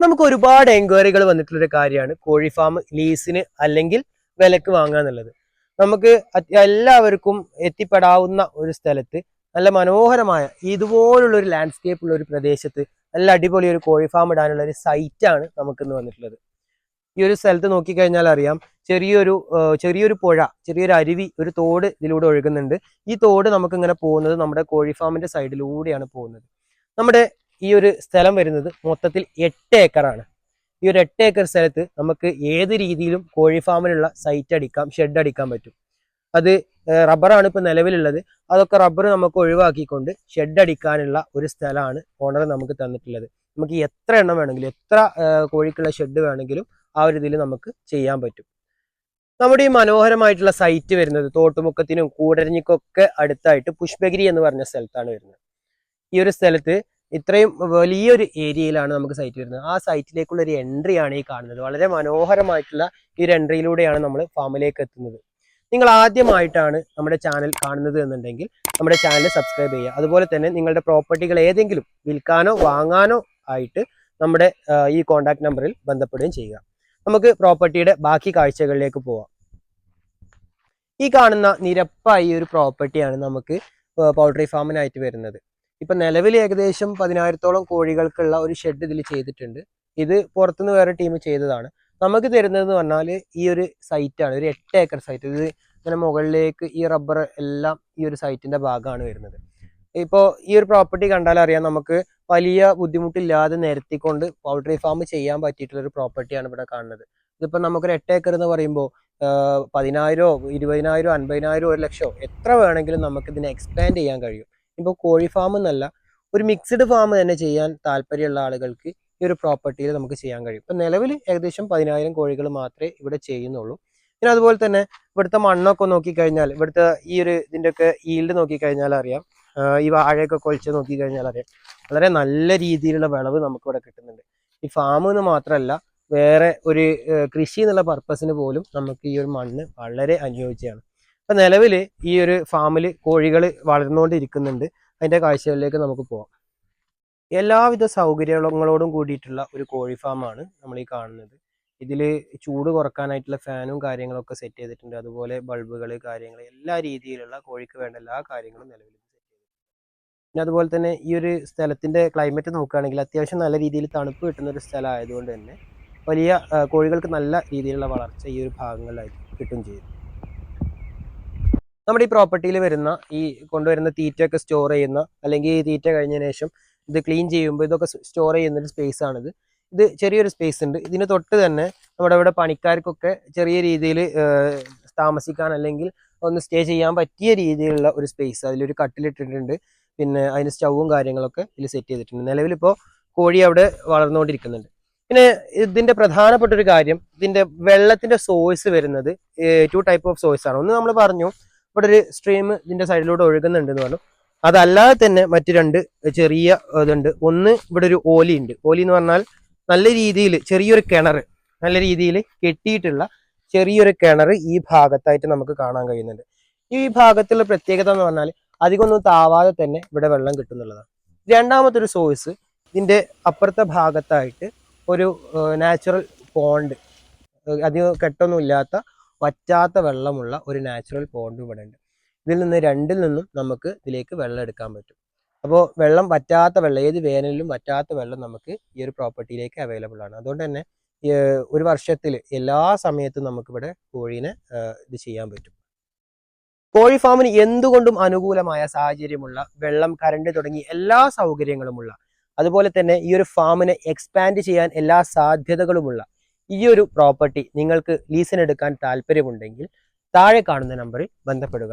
നമുക്ക് ഒരുപാട് എൻക്വയറികൾ വന്നിട്ടുള്ളൊരു കാര്യമാണ് കോഴി ഫാം ലീസിന് അല്ലെങ്കിൽ വിലക്ക് വാങ്ങുക എന്നുള്ളത്. നമുക്ക് എല്ലാവർക്കും എത്തിപ്പെടാവുന്ന ഒരു സ്ഥലത്ത് നല്ല മനോഹരമായ ഇതുപോലുള്ള ഒരു ലാൻഡ്സ്കേപ്പ് ഉള്ള ഒരു പ്രദേശത്ത് നല്ല അടിപൊളി ഒരു കോഴി ഫാം ഇടാനുള്ള ഒരു സൈറ്റാണ് നമുക്കിന്ന് വന്നിട്ടുള്ളത്. ഈ ഒരു സ്ഥലത്ത് നോക്കിക്കഴിഞ്ഞാൽ അറിയാം ചെറിയൊരു ചെറിയൊരു പുഴ ചെറിയൊരു അരുവി ഒരു തോട് ഇതിലൂടെ ഒഴുകുന്നുണ്ട്. ഈ തോട് നമുക്ക് ഇങ്ങനെ പോകുന്നത് നമ്മുടെ കോഴി ഫാമിന്റെ സൈഡിലൂടെയാണ് പോകുന്നത്. നമ്മുടെ ഈ ഒരു സ്ഥലം വരുന്നത് മൊത്തത്തിൽ എട്ട് ഏക്കറാണ്. ഈ ഒരു എട്ട് ഏക്കർ സ്ഥലത്ത് നമുക്ക് ഏത് രീതിയിലും കോഴി ഫാമിലുള്ള സൈറ്റ് അടിക്കാം ഷെഡ് അടിക്കാൻ പറ്റും. അത് റബ്ബറാണ് ഇപ്പോൾ നിലവിലുള്ളത്. അതൊക്കെ റബ്ബർ നമുക്ക് ഒഴിവാക്കിക്കൊണ്ട് ഷെഡ് അടിക്കാനുള്ള ഒരു സ്ഥലമാണ് ഓണർ നമുക്ക് തന്നിട്ടുള്ളത്. നമുക്ക് എത്ര എണ്ണം വേണമെങ്കിലും എത്ര കോഴിക്കുള്ള ഷെഡ് വേണമെങ്കിലും ആ ഒരു ഇതിൽ നമുക്ക് ചെയ്യാൻ പറ്റും. നമ്മുടെ ഈ മനോഹരമായിട്ടുള്ള സൈറ്റ് വരുന്നത് തോട്ടുമുക്കത്തിനും കൂടരഞ്ഞിക്കൊക്കെ അടുത്തായിട്ട് പുഷ്പഗിരി എന്ന് പറഞ്ഞ സ്ഥലത്താണ് വരുന്നത്. ഈ ഒരു സ്ഥലത്ത് ഇത്രയും വലിയൊരു ഏരിയയിലാണ് നമുക്ക് സൈറ്റ് വരുന്നത്. ആ സൈറ്റിലേക്കുള്ള ഒരു എൻട്രി ആണ് ഈ കാണുന്നത്. വളരെ മനോഹരമായിട്ടുള്ള ഈ ഒരു എൻട്രിയിലൂടെയാണ് നമ്മൾ ഫാമിലേക്ക് എത്തുന്നത്. നിങ്ങൾ ആദ്യമായിട്ടാണ് നമ്മുടെ ചാനൽ കാണുന്നത് എന്നുണ്ടെങ്കിൽ നമ്മുടെ ചാനൽ സബ്സ്ക്രൈബ് ചെയ്യുക. അതുപോലെ തന്നെ നിങ്ങളുടെ പ്രോപ്പർട്ടികൾ ഏതെങ്കിലും വിൽക്കാനോ വാങ്ങാനോ ആയിട്ട് നമ്മുടെ ഈ കോൺടാക്ട് നമ്പറിൽ ബന്ധപ്പെടുകയും ചെയ്യുക. നമുക്ക് പ്രോപ്പർട്ടിയുടെ ബാക്കി കാഴ്ചകളിലേക്ക് പോവാം. ഈ കാണുന്ന നിരപ്പായി ഒരു പ്രോപ്പർട്ടിയാണ് നമുക്ക് പൗൾട്രി ഫാമിനായിട്ട് വരുന്നത്. ഇപ്പൊ നിലവിൽ ഏകദേശം പതിനായിരത്തോളം കോഴികൾക്കുള്ള ഒരു ഷെഡ് ഇതിൽ ചെയ്തിട്ടുണ്ട്. ഇത് പുറത്തുനിന്ന് വേറെ ടീം ചെയ്തതാണ്. നമുക്ക് തരുന്നതെന്ന് പറഞ്ഞാൽ ഈ ഒരു സൈറ്റാണ് ഒരു എട്ട് ഏക്കർ സൈറ്റ് ഇത് ഇങ്ങനെ മുകളിലേക്ക് ഈ റബ്ബർ എല്ലാം ഈ ഒരു സൈറ്റിന്റെ ഭാഗമാണ് വരുന്നത്. ഇപ്പോൾ ഈ ഒരു പ്രോപ്പർട്ടി കണ്ടാൽ അറിയാം നമുക്ക് വലിയ ബുദ്ധിമുട്ടില്ലാതെ നിരത്തിക്കൊണ്ട് പൗൾട്രി ഫാം ചെയ്യാൻ പറ്റിയിട്ടുള്ള ഒരു പ്രോപ്പർട്ടിയാണ് ഇവിടെ കാണുന്നത്. ഇതിപ്പോൾ നമുക്കൊരു എട്ട് ഏക്കർ എന്ന് പറയുമ്പോൾ പതിനായിരോ ഇരുപതിനായിരോ അൻപതിനായിരോ ഒരു ലക്ഷമോ എത്ര വേണമെങ്കിലും നമുക്ക് ഇതിനെ എക്സ്പാൻഡ് ചെയ്യാൻ കഴിയും. ഇപ്പോൾ കോഴി ഫാം എന്നല്ല ഒരു മിക്സ്ഡ് ഫാം തന്നെ ചെയ്യാൻ താല്പര്യമുള്ള ആളുകൾക്ക് ഈ ഒരു പ്രോപ്പർട്ടിയിൽ നമുക്ക് ചെയ്യാൻ കഴിയും. ഇപ്പം നിലവിൽ ഏകദേശം പതിനായിരം കോഴികൾ മാത്രമേ ഇവിടെ ചെയ്യുന്നുള്ളൂ. പിന്നെ അതുപോലെ തന്നെ ഇവിടുത്തെ മണ്ണൊക്കെ നോക്കിക്കഴിഞ്ഞാൽ ഇവിടുത്തെ ഈ ഒരു ഇതിന്റെയൊക്കെ ഈൽഡ് നോക്കിക്കഴിഞ്ഞാൽ അറിയാം. ഈ വാഴയൊക്കെ കൊഴിച്ച് നോക്കിക്കഴിഞ്ഞാൽ അറിയാം. വളരെ നല്ല രീതിയിലുള്ള വിളവ് നമുക്കിവിടെ കിട്ടുന്നുണ്ട്. ഈ ഫാം എന്ന് മാത്രമല്ല വേറെ ഒരു കൃഷി എന്നുള്ള പർപ്പസിന് പോലും നമുക്ക് ഈ ഒരു മണ്ണ് വളരെ അനുയോജ്യമാണ്. അപ്പൊ നിലവിൽ ഈ ഒരു ഫാമിൽ കോഴികൾ വളർന്നുകൊണ്ടിരിക്കുന്നുണ്ട്. അതിന്റെ കാഴ്ചകളിലേക്ക് നമുക്ക് പോവാം. എല്ലാവിധ സൗകര്യങ്ങളോടും കൂടിയിട്ടുള്ള ഒരു കോഴി ഫാമാണ് നമ്മൾ ഈ കാണുന്നത്. ഇതിൽ ചൂട് കുറക്കാനായിട്ടുള്ള ഫാനും കാര്യങ്ങളൊക്കെ സെറ്റ് ചെയ്തിട്ടുണ്ട്. അതുപോലെ ബൾബുകൾ കാര്യങ്ങൾ എല്ലാ രീതിയിലുള്ള കോഴിക്ക് വേണ്ട എല്ലാ കാര്യങ്ങളും നിലവിൽ പിന്നെ അതുപോലെ തന്നെ ഈ ഒരു സ്ഥലത്തിന്റെ ക്ലൈമറ്റ് നോക്കുകയാണെങ്കിൽ അത്യാവശ്യം നല്ല രീതിയിൽ തണുപ്പ് കിട്ടുന്ന ഒരു സ്ഥലം ആയതുകൊണ്ട് തന്നെ വലിയ കോഴികൾക്ക് നല്ല രീതിയിലുള്ള വളർച്ച ഈ ഒരു ഭാഗങ്ങളിലായിട്ട് കിട്ടും ചെയ്യും. നമ്മുടെ ഈ പ്രോപ്പർട്ടിയിൽ വരുന്ന ഈ കൊണ്ടുവരുന്ന തീറ്റ ഒക്കെ സ്റ്റോർ ചെയ്യുന്ന അല്ലെങ്കിൽ ഈ തീറ്റ കഴിഞ്ഞതിന് ശേഷം ഇത് ക്ലീൻ ചെയ്യുമ്പോൾ ഇതൊക്കെ സ്റ്റോർ ചെയ്യുന്ന ഒരു സ്പേസ് ആണിത്. ഇത് ചെറിയൊരു സ്പേസ് ഉണ്ട്. ഇതിന് തൊട്ട് തന്നെ നമ്മുടെ ഇവിടെ പണിക്കാർക്കൊക്കെ ചെറിയ രീതിയിൽ താമസിക്കാൻ അല്ലെങ്കിൽ ഒന്ന് സ്റ്റേ ചെയ്യാൻ പറ്റിയ രീതിയിലുള്ള ഒരു സ്പേസ് അതിലൊരു കട്ടിലിട്ടിട്ടുണ്ട് പിന്നെ അതിന് സ്റ്റൗവും കാര്യങ്ങളൊക്കെ ഇതിൽ സെറ്റ് ചെയ്തിട്ടുണ്ട്. നിലവിലിപ്പോൾ കോഴി അവിടെ വളർന്നുകൊണ്ടിരിക്കുന്നുണ്ട്. പിന്നെ ഇതിന്റെ പ്രധാനപ്പെട്ട ഒരു കാര്യം ഇതിന്റെ വെള്ളത്തിന്റെ സോഴ്സ് വരുന്നത് ടു ടൈപ്പ് ഓഫ് സോഴ്സ് ആണ്. ഒന്ന് നമ്മൾ പറഞ്ഞു ഇവിടെ ഒരു സ്ട്രീം ഇതിന്റെ സൈഡിലൂടെ ഒഴുകുന്നുണ്ട് എന്ന് പറഞ്ഞു. അതല്ലാതെ തന്നെ മറ്റു രണ്ട് ചെറിയ ഇതുണ്ട്. ഒന്ന് ഇവിടെ ഒരു ഓലി ഉണ്ട്. ഓലി എന്ന് പറഞ്ഞാൽ നല്ല രീതിയിൽ ചെറിയൊരു കിണർ നല്ല രീതിയിൽ കെട്ടിയിട്ടുള്ള ചെറിയൊരു കിണർ ഈ ഭാഗത്തായിട്ട് നമുക്ക് കാണാൻ കഴിയുന്നുണ്ട്. ഈ ഭാഗത്തുള്ള പ്രത്യേകത എന്ന് പറഞ്ഞാൽ അധികമൊന്നും താവാതെ തന്നെ ഇവിടെ വെള്ളം കിട്ടുന്നുള്ളതാണ്. രണ്ടാമത്തെ ഒരു സോഴ്സ് ഇതിന്റെ അപ്പുറത്തെ ഭാഗത്തായിട്ട് ഒരു നാച്ചുറൽ പോണ്ട് അധികം കെട്ടൊന്നും ഇല്ലാത്ത വറ്റാത്ത വെള്ളമുള്ള ഒരു നാച്ചുറൽ പോണ്ട് ഇവിടെ ഉണ്ട് ഇതിൽ നിന്ന് രണ്ടിൽ നിന്നും നമുക്ക് ഇതിലേക്ക് വെള്ളം എടുക്കാൻ പറ്റും. അപ്പോൾ വെള്ളം വറ്റാത്ത വെള്ളം ഏത് വേനലിലും വറ്റാത്ത വെള്ളം നമുക്ക് ഈ ഒരു പ്രോപ്പർട്ടിയിലേക്ക് അവൈലബിൾ ആണ്. അതുകൊണ്ട് തന്നെ ഒരു വർഷത്തിൽ എല്ലാ സമയത്തും നമുക്കിവിടെ കോഴീനെ ഇത് ചെയ്യാൻ പറ്റും. കോഴി ഫാമിന് എന്തുകൊണ്ടും അനുകൂലമായ സാഹചര്യമുള്ള വെള്ളം കറണ്ട് തുടങ്ങി എല്ലാ സൗകര്യങ്ങളുമുള്ള അതുപോലെ തന്നെ ഈ ഒരു ഫാമിനെ എക്സ്പാൻഡ് ചെയ്യാൻ എല്ലാ സാധ്യതകളുമുള്ള ഈ ഒരു പ്രോപ്പർട്ടി നിങ്ങൾക്ക് ലീസിനെടുക്കാൻ താല്പര്യമുണ്ടെങ്കിൽ താഴെ കാണുന്ന നമ്പറിൽ ബന്ധപ്പെടുക.